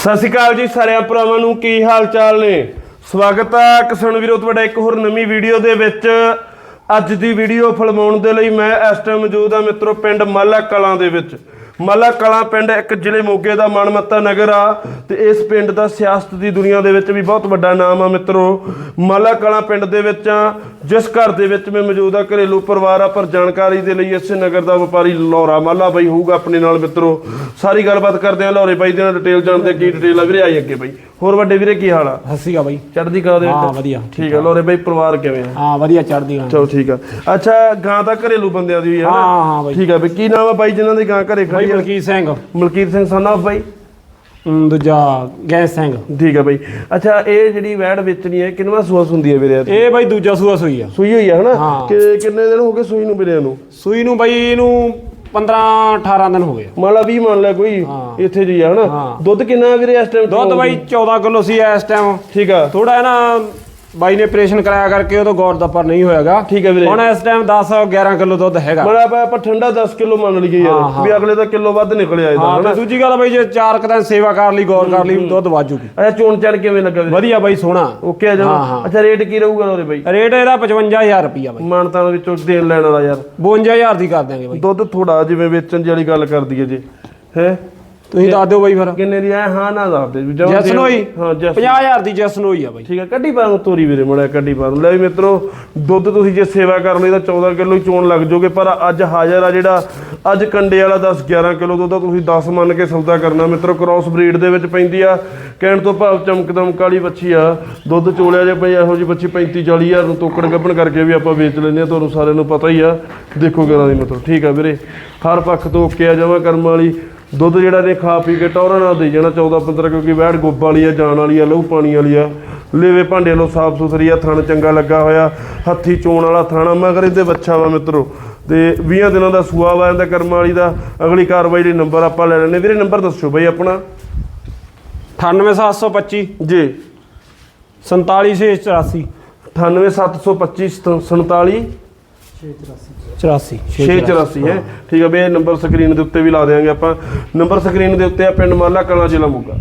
ਸਤਿ ਸ਼੍ਰੀ ਅਕਾਲ ਜੀ ਸਾਰਿਆਂ ਭਰਾਵਾਂ ਨੂੰ, ਕੀ ਹਾਲ ਚਾਲ ਨੇ? ਸਵਾਗਤ ਹੈ ਕਿਸਾਨ ਵੀਰੋ, ਤੁਹਾਡਾ ਇੱਕ ਹੋਰ ਨਵੀਂ ਵੀਡੀਓ ਦੇ ਵਿੱਚ। ਅੱਜ ਦੀ ਵੀਡੀਓ ਫਿਲਮਾਉਣ ਦੇ ਲਈ ਮੈਂ ਇਸ ਟਾਈਮ ਮੌਜੂਦ ਹਾਂ ਮਿੱਤਰੋ, ਪਿੰਡ ਮਾਲਾ ਕਲਾਂ ਦੇ ਵਿੱਚ। ਮਾਲਾ ਕਲਾਂ ਪਿੰਡ ਇੱਕ ਜ਼ਿਲ੍ਹੇ ਮੋਗੇ ਦਾ ਮਨਮੱਤਾ ਨਗਰ ਆ। ਤੇ ਇਸ ਪਿੰਡ ਦਾ ਸਿਆਸਤ ਦੀ ਦੁਨੀਆ ਦੇ ਵਿੱਚ ਵੀ ਬਹੁਤ ਵੱਡਾ ਨਾਮ ਆ ਮਿੱਤਰੋ। ਮਾਲਾ ਕਲਾਂ ਪਿੰਡ ਦੇ ਵਿੱਚ ਆ ਜਿਸ ਘਰ ਦੇ ਵਿੱਚ ਮੈਂ ਮੌਜੂਦ ਆ ਘਰੇਲੂ ਪਰਿਵਾਰ ਆ ਪਰ ਜਾਣਕਾਰੀ ਦੇ ਲਈ ਇਸੇ ਨਗਰ ਦਾ ਵਪਾਰੀ ਲੋਰਾ ਮਾਲਾ ਬਾਈ ਹੋਊਗਾ ਆਪਣੇ ਨਾਲ ਮਿੱਤਰੋ। ਸਾਰੀ ਗੱਲਬਾਤ ਕਰਦੇ ਆ ਲੋਰੇ ਬਾਈ ਦੇ ਨਾਲ ਡਿਟੇਲ ਜਾਣਦੇ ਕੀ ਡਿਟੇਲ ਆ। ਵੀਰੇ ਆਈ ਅੱਗੇ ਬਾਈ। ਹੋਰ ਵੱਡੇ ਵੀਰੇ ਕੀ ਹਾਲ ਆ? ਹੱਸੀਗਾ ਬਾਈ। ਚੜ੍ਹਦੀ ਕਲਾ ਦੇ ਵਿੱਚ? ਹਾਂ ਵਧੀਆ। ਠੀਕ ਆ। ਲੋਰੇ ਬਾਈ ਪਰਿਵਾਰ ਕਿਵੇਂ ਆ? ਹਾਂ ਵਧੀਆ ਚੜਦੀ ਹਾਂ ਚਲੋ ਠੀਕ ਆ। ਅੱਛਾ ਗਾਂ ਤਾਂ ਘਰੇਲੂ ਬੰਦਿਆਂ ਦੀ ਹੋਈ ਹਾਂ ਨਾ? ਹਾਂ ਬਾਈ। ਠੀਕ ਆ ਬਈ। ਕੀ ਨਾਮ ਆ ਬਾਈ ਜਿਨ੍ਹਾਂ ਦੀ ਗਾਂ ਘਰੇ ਬਾਈ ਖੜੀ ਆ? ਮਲਕੀਤ ਸਿੰਘ। ਮਲਕੀਤ ਸਿੰਘ ਸਨ ਆਫ ਬਾਈ। ਅਮ, ਦੂਜਾ ਗੈਸ ਸਿੰਘ। ਠੀਕ ਆ ਬਾਈ। ਅੱਛਾ ਇਹ ਜਿਹੜੀ ਵੈੜ ਵੇਚਣੀ ਹੈ ਕਿੰਨਵਾ ਸੂਸ ਹੁੰਦੀ ਹੈ ਵੀਰੇ? ਇਹ? ਬਾਈ ਦੂਜਾ ਸੂਆ ਸੂਈ ਆ। ਸੂਈ ਹੋਈ ਆ ਹਨਾ? ਹਾਂ। ਕਿ ਕਿੰਨੇ ਦਿਨ ਹੋ ਗਏ ਸੂਈ ਨੂੰ ਵੀਰੇ ਨੂੰ? ਸੂਈ ਨੂੰ ਬਾਈ ਇਹਨੂੰ 15 18 ਦਿਨ ਹੋ ਗਏ। ਮੰਨ ਲਾ 20 ਮੰਨ ਲੈ ਕੋਈ ਹਾਂ। ਇੱਥੇ ਜੀ ਆ ਹਨਾ? ਹਾਂ। ਦੁੱਧ ਕਿੰਨਾ ਵੀਰੇ ਇਸ ਟਾਈਮ ਦੁੱਧ ਬਾਈ 14 ਕਿਲੋ ਸੀ ਇਸ ਟਾਈਮ ਠੀਕ ਆ। ਥੋੜਾ ਹੈ ਨਾ ਬਾਈ ਨੇ ਆਪਰੇਸ਼ਨ ਕਰਾਇਆ ਕਰਕੇ ਤੋਂ ਗੌਰ ਦਾ ਪਰ ਨਹੀਂ ਹੋਇਆਗਾ। ਠੀਕ ਹੈ ਵੀਰੇ। ਹੁਣ ਇਸ ਟਾਈਮ 10 11 ਕਿਲੋ ਦੁੱਧ ਹੈਗਾ। ਮੜਾ ਆਪਾਂ ਆਪਾਂ ਠੰਡਾ 10 ਕਿਲੋ ਮੰਨ ਲਈਏ ਹਾਂ, ਯਾਰ ਹਾਂ। ਵੀ ਅਗਲੇ ਦਾ ਕਿਲੋ ਵੱਧ ਨਿਕਲਿਆ ਇਹਦਾ ਹਾਂ ਤੇ ਦੂਜੀ ਗੱਲ ਬਾਈ ਜੇ ਚਾਰ ਕੁ ਦਿਨ ਸੇਵਾ ਕਰ ਲਈ ਗੌਰ ਕਰ ਲਈ ਦੁੱਧ ਵਾਜੂਗੀ ਅੱਛਾ ਚੋਣ ਚੜ ਕਿਵੇਂ ਲੱਗਾ ਵੀਰੇ? ਵਧੀਆ ਬਾਈ ਸੋਹਣਾ। ਓਕੇ ਆ ਹਾਂ, ਜਾਓ ਹਾਂ। ਅੱਛਾ ਰੇਟ ਕੀ ਰਹੂਗਾ ਉਹਦੇ ਬਾਈ? ਰੇਟ ਇਹਦਾ 55000 ਰੁਪਿਆ ਬਾਈ। ਮਾਨਤਾਂ ਦੇ ਵਿੱਚੋਂ ਦੇਣ ਲੈਣ ਵਾਲਾ ਯਾਰ। 52000 ਦੀ ਕਰ ਦਿਆਂਗੇ ਬਾਈ। ਦੁੱਧ ਥੋੜਾ ਜਿਵੇਂ ਵੇਚਣ ਦੀ ਵਾਲੀ ਗੱਲ ਕਰ ਦਈਏ ਜੇ। ਹੈ? ਤੁਸੀਂ ਦੱਸ ਦਿਓ ਬਾਈ ਫਿਰ। ਕਿੰਨੇ ਦੀ ਐ? ਹਾਂ ਨਾ ਦੱਸ ਦੇ। ਜਦੋਂ ਜੈਸਨ ਹੋਈ? ਹਾਂ ਜੈਸ 50000 ਦੀ ਜੈਸਨ ਹੋਈ ਆ ਬਾਈ। ਠੀਕ ਹੈ ਕੱਢੀ ਪਾ ਨੂੰ ਤੋਰੀ ਵੀਰੇ ਮੜਿਆ ਕੱਢੀ ਪਾ ਨੂੰ ਲੈ ਵੀ ਮਿੱਤਰੋ ਦੁੱਧ ਤੁਸੀਂ ਜੇ ਸੇਵਾ ਕਰ ਲਈ ਤਾਂ 14 ਕਿਲੋ ਹੀ ਚੋਣ ਲੱਗ ਜਾਓਗੇ ਪਰ ਅੱਜ ਹਾਜ਼ਰ ਆ ਜਿਹੜਾ ਅੱਜ ਕੰਡੇ ਵਾਲਾ 10 11 ਕਿਲੋ ਦੁੱਧ ਆ, ਤੁਸੀਂ 10 ਮੰਨ ਕੇ ਸੌਦਾ ਕਰਨਾ। ਮਿੱਤਰੋ ਕ੍ਰਾਸ ਬਰੀਡ ਦੇ ਵਿੱਚ ਪੈਂਦੀ ਆ ਕਹਿਣ ਤੋਂ ਭਾਵ ਚਮਕਦਮ ਕਾਲੀ ਬੱਚੀ ਆ। ਦੁੱਧ ਚੋਲਿਆ ਜੇ ਪਈ ਇਹੋ ਜੀ ਬੱਚੀ 35 40 ਹਜ਼ਾਰ ਨੂੰ ਤੋਕੜ ਗੱਭਣ ਕਰਕੇ ਵੀ ਆਪਾਂ ਵੇਚ ਲੈਂਦੇ ਆ ਤੁਹਾਨੂੰ ਸਾਰਿਆਂ ਨੂੰ ਪਤਾ ਹੀ ਆ। ਦੇਖੋ ਕਿਹਨਾਂ ਦੀ ਮਤਲਬ। ਠੀਕ ਆ ਵੀਰੇ ਹਰ ਪੱਖ ਤੋਂ ਓਕੇ ਆ ਜਮਾ ਕਰਮ ਵਾਲੀ। ਦੁੱਧ ਜਿਹੜਾ ਨੇ ਖਾ ਪੀ ਕੇ ਟੌਰਾਂ ਨਾਲ ਦੇ ਜਾਣਾ 14 15 ਕਿਉਂਕਿ ਵੈੜ ਗੋਬ ਵਾਲੀ ਆ ਜਾਨ ਵਾਲੀ ਆ ਲਹੂ ਪਾਣੀ ਵਾਲੀ ਆ। ਲੇਵੇ ਭਾਂਡੇ ਲੋ ਸਾਫ਼ ਸੁਥਰੀ ਆ ਥਣ ਚੰਗਾ ਲੱਗਾ ਹੋਇਆ। ਹੱਥੀ ਚੋਣ ਵਾਲਾ ਥਾਣਾ ਮਗਰ ਇਹਦੇ ਬੱਚਾ ਵਾ ਮਿੱਤਰੋ। ਤੇ 20 ਦਿਨਾਂ ਦਾ ਸੂਆ ਵਾ ਇਹਦਾ ਕਰਮ ਵਾਲੀ ਦਾ। ਅਗਲੀ ਕਾਰਵਾਈ ਲਈ ਨੰਬਰ ਆਪਾਂ ਲੈ ਲੈਣੇ ਵੀਰੇ ਨੰਬਰ ਦੱਸੋ ਬਈ ਆਪਣਾ। 98725 ਜੀ। 47684 98725 47 84 684 ਹੈ। ਠੀਕ ਹੈ ਬਈ ਇਹ ਨੰਬਰ ਸਕਰੀਨ ਦੇ ਉੱਤੇ ਵੀ ਲਾ ਦੇਵਾਂਗੇ ਆਪਾਂ। ਨੰਬਰ ਸਕਰੀਨ ਦੇ ਉੱਤੇ ਆ ਪਿੰਡ ਮਾਲਾ ਕਲਾਂ ਜ਼ਿਲ੍ਹਾ ਮੋਗਾ।